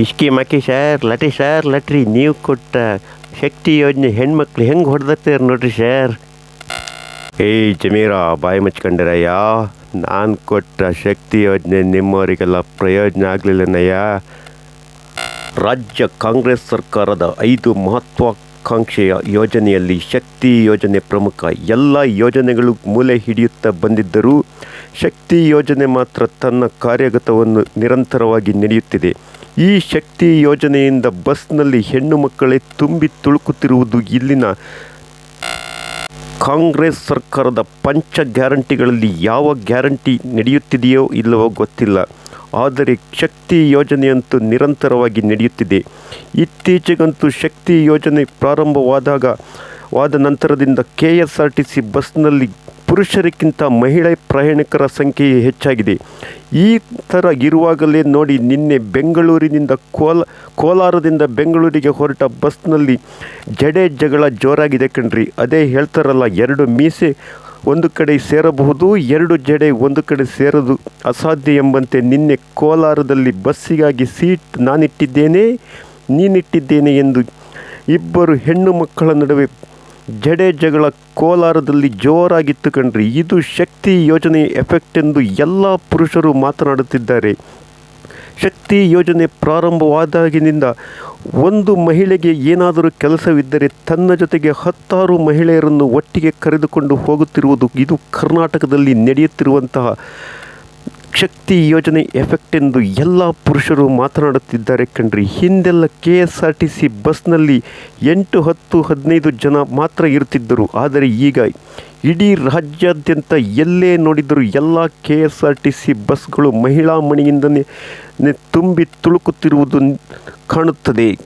ಇಷ್ಕಿ ಮಕ್ಕಿ sir ಲಟ್ರಿ sir ಲಟ್ರಿ, ನೀವು ಕೊಟ್ಟ ಶಕ್ತಿ ಯೋಜನೆ ಹೆಣ್ಮಕ್ಳು ಹೆಂಗೆ ಹೊಡೆದತ್ತೀರ ನೋಡ್ರಿ ಸರ್ ಏಯ್ ಜಮೀರ, ಬಾಯಿ ಮುಚ್ಕೊಂಡಿರಯ್ಯ. ನಾನು ಕೊಟ್ಟ ಶಕ್ತಿ ಯೋಜನೆ ನಿಮ್ಮವರಿಗೆಲ್ಲ ಪ್ರಯೋಜನ ಆಗಲಿಲ್ಲನಯ್ಯ. ರಾಜ್ಯ ಕಾಂಗ್ರೆಸ್ ಸರ್ಕಾರದ ಐದು ಮಹತ್ವಾಕಾಂಕ್ಷೆಯ ಯೋಜನೆಯಲ್ಲಿ ಶಕ್ತಿ ಯೋಜನೆ ಪ್ರಮುಖ ಎಲ್ಲ ಯೋಜನೆಗಳು ಮೂಲೆ ಹಿಡಿಯುತ್ತಾ ಬಂದಿದ್ದರೂ ಶಕ್ತಿ ಯೋಜನೆ ಮಾತ್ರ ತನ್ನ ಕಾರ್ಯಗತವನ್ನು ನಿರಂತರವಾಗಿ ನಡೆಯುತ್ತಿದೆ. ಈ ಶಕ್ತಿ ಯೋಜನೆಯಿಂದ ಬಸ್ನಲ್ಲಿ ಹೆಣ್ಣು ಮಕ್ಕಳೇ ತುಂಬಿ ತುಳುಕುತ್ತಿರುವುದು ಇಲ್ಲಿನ ಕಾಂಗ್ರೆಸ್ ಸರ್ಕಾರದ ಪಂಚ ಗ್ಯಾರಂಟಿಗಳಲ್ಲಿ ಯಾವ ಗ್ಯಾರಂಟಿ ನಡೆಯುತ್ತಿದೆಯೋ ಇಲ್ಲವೋ ಗೊತ್ತಿಲ್ಲ. ಆದರೆ ಶಕ್ತಿ ಯೋಜನೆಯಂತೂ ನಿರಂತರವಾಗಿ ನಡೆಯುತ್ತಿದೆ. ಇತ್ತೀಚೆಗಂತೂ ಶಕ್ತಿ ಯೋಜನೆ ಪ್ರಾರಂಭವಾದಾಗ, ವಾದ ನಂತರದಿಂದ K S R T C ಬಸ್ನಲ್ಲಿ ಪುರುಷರಿಗಿಂತ ಮಹಿಳೆ ಪ್ರಯಾಣಿಕರ ಸಂಖ್ಯೆ ಹೆಚ್ಚಾಗಿದೆ. ಈ ಥರ ಇರುವಾಗಲೇ ನೋಡಿ ನಿನ್ನೆ ಬೆಂಗಳೂರಿನಿಂದ ಕೋಲ, ಕೋಲಾರದಿಂದ ಬೆಂಗಳೂರಿಗೆ ಹೊರಟ ಬಸ್ನಲ್ಲಿ ಜಡೆ ಜಗಳ ಜೋರಾಗಿದೆ ಕಣ್ರಿ. ಅದೇ ಹೇಳ್ತಾರಲ್ಲ, ಎರಡು ಮೀಸೆ ಒಂದು ಕಡೆ ಸೇರಬಹುದು, ಎರಡು ಜಡೆ ಒಂದು ಕಡೆ ಸೇರೋದು ಅಸಾಧ್ಯ ಎಂಬಂತೆ ನಿನ್ನೆ ಕೋಲಾರದಲ್ಲಿ ಬಸ್ಸಿಗಾಗಿ ಸೀಟ್ ನಾನಿಟ್ಟಿದ್ದೇನೆ, ನೀನಿಟ್ಟಿದ್ದೇನೆ ಎಂದು ಇಬ್ಬರು ಹೆಣ್ಣು ಮಕ್ಕಳ ನಡುವೆ ಜಡೆ ಜಗಳ ಕೋಲಾರದಲ್ಲಿ ಜೋರಾಗಿತ್ತು ಕಣ್ರಿ. ಇದು ಶಕ್ತಿ ಯೋಜನೆ ಎಫೆಕ್ಟ್ ಎಂದು ಎಲ್ಲ ಪುರುಷರು ಮಾತನಾಡುತ್ತಿದ್ದಾರೆ. ಶಕ್ತಿ ಯೋಜನೆ ಪ್ರಾರಂಭವಾದಾಗಿನಿಂದ ಒಂದು ಮಹಿಳೆಗೆ ಏನಾದರೂ ಕೆಲಸವಿದ್ದರೆ ತನ್ನ ಜೊತೆಗೆ ಹತ್ತಾರು ಮಹಿಳೆಯರನ್ನು ಒಟ್ಟಿಗೆ ಕರೆದುಕೊಂಡು ಹೋಗುತ್ತಿರುವುದು ಇದು ಕರ್ನಾಟಕದಲ್ಲಿ ನಡೆಯುತ್ತಿರುವಂತಹ ಶಕ್ತಿ ಯೋಜನೆ ಎಫೆಕ್ಟ್ ಎಂದು ಎಲ್ಲ ಪುರುಷರು ಮಾತನಾಡುತ್ತಿದ್ದಾರೆ ಕಣ್ರಿ. ಹಿಂದೆಲ್ಲ K S R T C ಬಸ್ನಲ್ಲಿ ಎಂಟು, ಹತ್ತು, ಹದಿನೈದು ಜನ ಮಾತ್ರ ಇರುತ್ತಿದ್ದರು. ಆದರೆ ಈಗ ಇಡೀ ರಾಜ್ಯಾದ್ಯಂತ ಎಲ್ಲೇ ನೋಡಿದರೂ ಎಲ್ಲ K S R T C ಬಸ್ಗಳು ಮಹಿಳಾ ಮಣಿಯಿಂದನೇ ತುಂಬಿ ತುಳುಕುತ್ತಿರುವುದು ಕಾಣುತ್ತದೆ.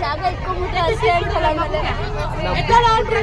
ಜಾಗ ಇಟ್ಕೊಂಡ್ಬಿಟ್ರೆ ಅಷ್ಟೇ ಅಂತಲ್ಲ ಆಮೇಲೆ. ಎತ್ತಲ್ಲ ಅಲ್ರಿ